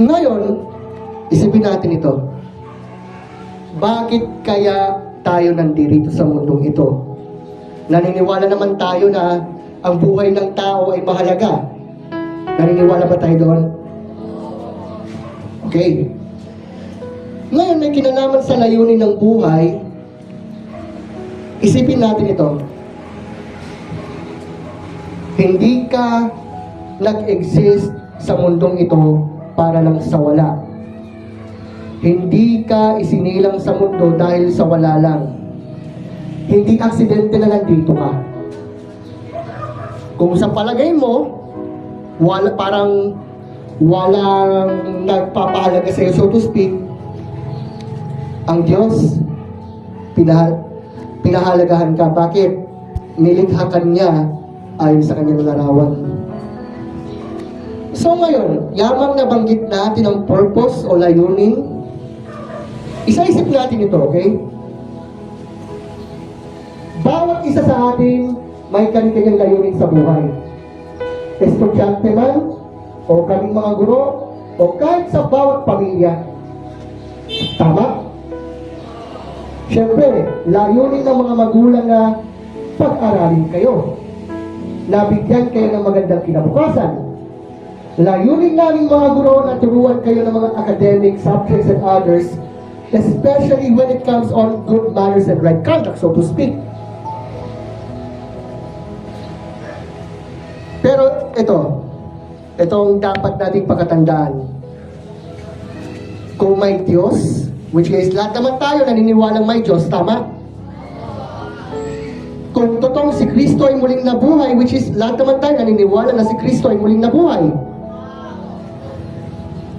Ngayon, isipin natin ito. Bakit kaya tayo nandito sa mundong ito? Naniniwala naman tayo na ang buhay ng tao ay mahalaga. Naniniwala ba tayo doon? Okay. Ngayon, may kinalaman sa layunin ng buhay. Isipin natin ito. Hindi ka nag-exist sa mundong ito para lang sa wala. Hindi ka isinilang sa mundo dahil sa wala lang. Hindi aksidente na nandito ka. Kung sa palagay mo, wala, parang walang nagpapahalaga sa iyo, so to speak, ang Diyos, pinah pinahalagahan ka. Bakit? Nilikha ka niya ayon sa kanyang larawan. So ngayon, yamang nabanggit natin ang purpose o layunin, isa-isip natin ito, okay? Bawat isa sa atin may kanyang layunin sa buhay. Estudyante man, o kaming mga guro, o kahit sa bawat pamilya. Tama? Siyempre, layunin ng mga magulang na pag-aralin kayo. Nabigyan kayo ng magandang kinabukasan. Layunin namin mga guro na turuan kayo ng mga academic subjects and others, especially when it comes on good manners and right conduct, so to speak. Pero ito, itong dapat nating pakatandaan. Kung may Diyos, which is lahat naman tayo naniniwalang may Diyos, tama? Kung totoong si Kristo ay muling nabuhay, which is lahat naman tayo naniniwala na si Kristo ay muling nabuhay.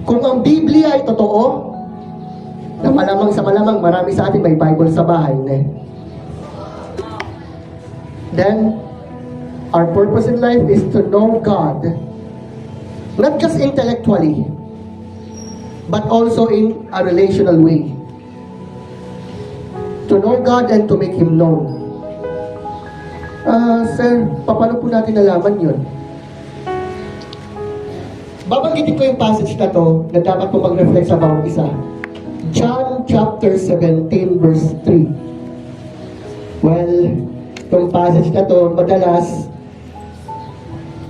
Kung ang Biblia ay totoo, na malamang sa malamang marami sa atin may Bible sa bahay, ne? Then, our purpose in life is to know God, not just intellectually, but also in a relational way. To know God and to make Him known. Ah, sir, paano po natin nalaman yun? Babanggitin ko yung passage na to na dapat po mag-reflect sa bawat isa. John chapter 17 verse 3. Well, itong passage na to, madalas,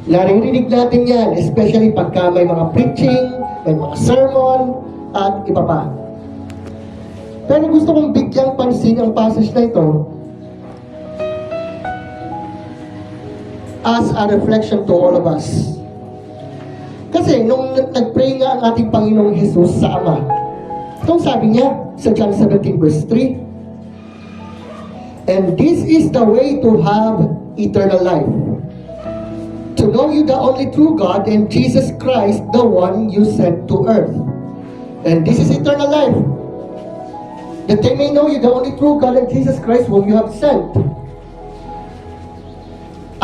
naririnig natin yan, especially pagka may mga preaching, may mga sermon, at iba pa. Pero gusto kong bigyang pansin ang passage na ito as a reflection to all of us. Kasi nung nag- nag-pray nga ang ating Panginoong Jesus sa Ama, itong sabi niya sa John 17 verse 3, And this is the way to have eternal life. To know you the only true God and Jesus Christ, the one you sent to earth. And this is eternal life. That they may know you the only true God and Jesus Christ whom you have sent.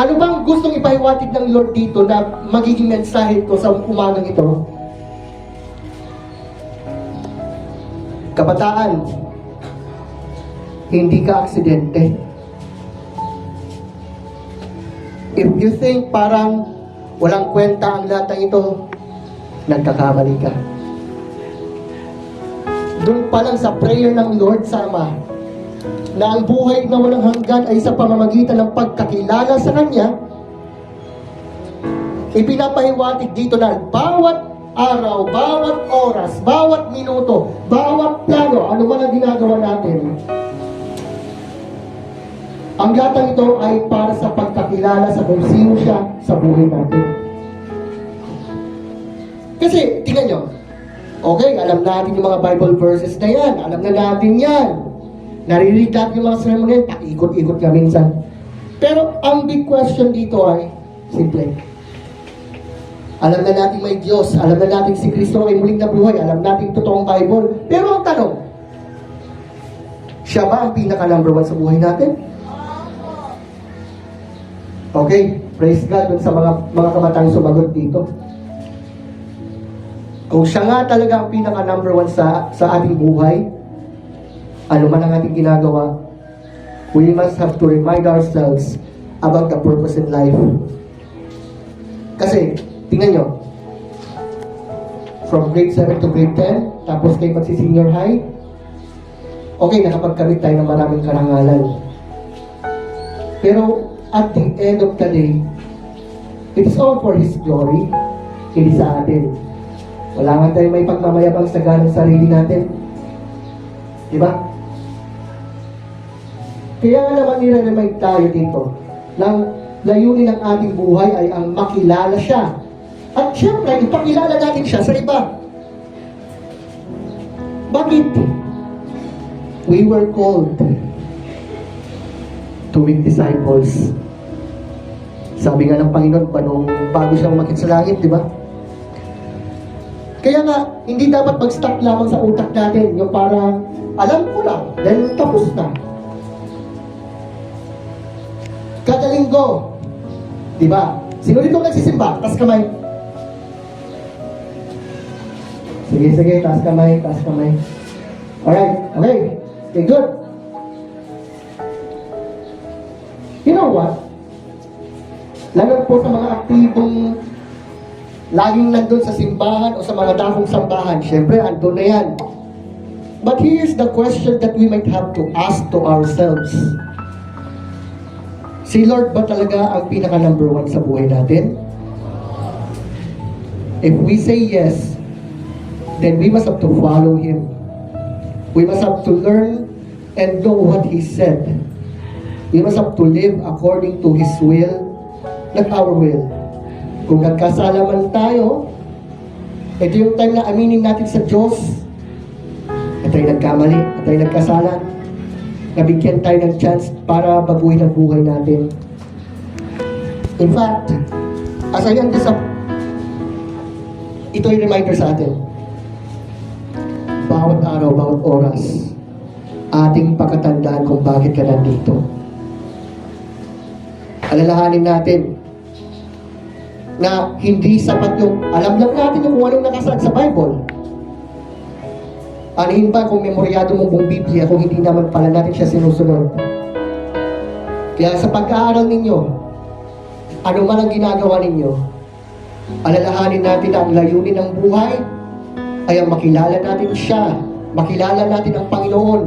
Ano bang gustong ipahiwatig ng Lord dito na magiging mensahe ko sa umagang ito? Kabataan, hindi ka aksidente. If you think parang walang kwenta ang lahat ng ito, nagkakamali ka. Doon pa lang sa prayer ng Lord sa Ama, na ang buhay na walang hanggan ay sa pamamagitan ng pagkakilala sa Kanya, ipinapahiwatig dito na bawat araw, bawat oras, bawat minuto, bawat plano, ano man ang ginagawa natin, ang gatang ito ay para sa pagkakilala sa kung sino siya sa buhay natin. Kasi, tingnan nyo, okay, alam natin yung mga Bible verses na yan, alam na natin yan. Naririnig natin yung mga sermon na yan, paikot-ikot ka minsan. Pero ang big question dito ay, simple. Alam na natin may Diyos, alam na natin si Kristo ay muling nabuhay, alam natin totoong Bible. Pero ang tanong, siya ba ang pinaka number one sa buhay natin? Okay, praise God dun sa mga mga kamatang sumagot dito. Kung siya nga talaga ang pinaka number one sa, sa ating buhay, ano man ang ating ginagawa, we must have to remind ourselves about the purpose in life. Kasi, tingnan nyo, from grade 7 to grade 10, tapos kayo magsi-senior high, okay, nakapagkamit tayo ng maraming karangalan. Pero at the end of the day, it is all for His glory, hindi sa atin. Wala nga tayo may pagmamayabang sa ganang sarili natin. Di ba? Kaya naman nire-remind tayo dito ng layunin ng ating buhay ay ang makilala siya. At syempre, ipakilala natin siya sa iba. Bakit? We were called to make disciples. Sabi nga ng Panginoon pa nung bago siyang umakit sa langit, di ba? Kaya nga, hindi dapat mag-stop lamang sa utak natin, yung parang, alam ko lang, then tapos na. Linggo, di ba? Sino dito nagsisimba? Taas kamay. Sige, sige, taas kamay, taas kamay. Alright, okay. Okay, good. You know what? Lalo po sa mga aktibong laging nandun sa simbahan o sa mga dakong sambahan, syempre, andun na yan. But here's the question that we might have to ask to ourselves. Si Lord ba talaga ang pinaka number one sa buhay natin? If we say yes, then we must have to follow Him. We must have to learn and know what He said. We must have to live according to His will, not our will. Kung nagkasala man tayo, ito yung time na aminin natin sa Diyos na tayo nagkamali, na tayo nagkasala, nabigyan tayo ng chance para baguhin ang buhay natin. In fact, as I end this up, ito yung reminder sa atin. Bawat araw, bawat oras, ating pakatandaan kung bakit ka nandito. Alalahanin natin na hindi sapat yung, alam lang natin yung kung anong nakasaad sa Bible. Anihin ba kung memoryado mong buong Biblia kung hindi naman pala natin siya sinusunod? Kaya sa pag-aaral ninyo, ano man ang ginagawa ninyo, alalahanin natin na ang layunin ng buhay ay ang makilala natin siya, makilala natin ang Panginoon,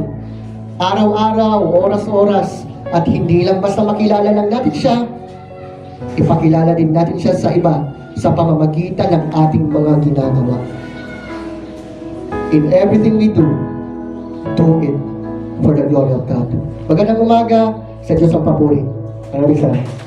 araw-araw, oras-oras, at hindi lang basta makilala lang natin siya, ipakilala din natin siya sa iba sa pamamagitan ng ating mga ginagawa. In everything we do, do it for the glory of God. Magandang umaga sa Diyos ang papuri. Maraming salamat.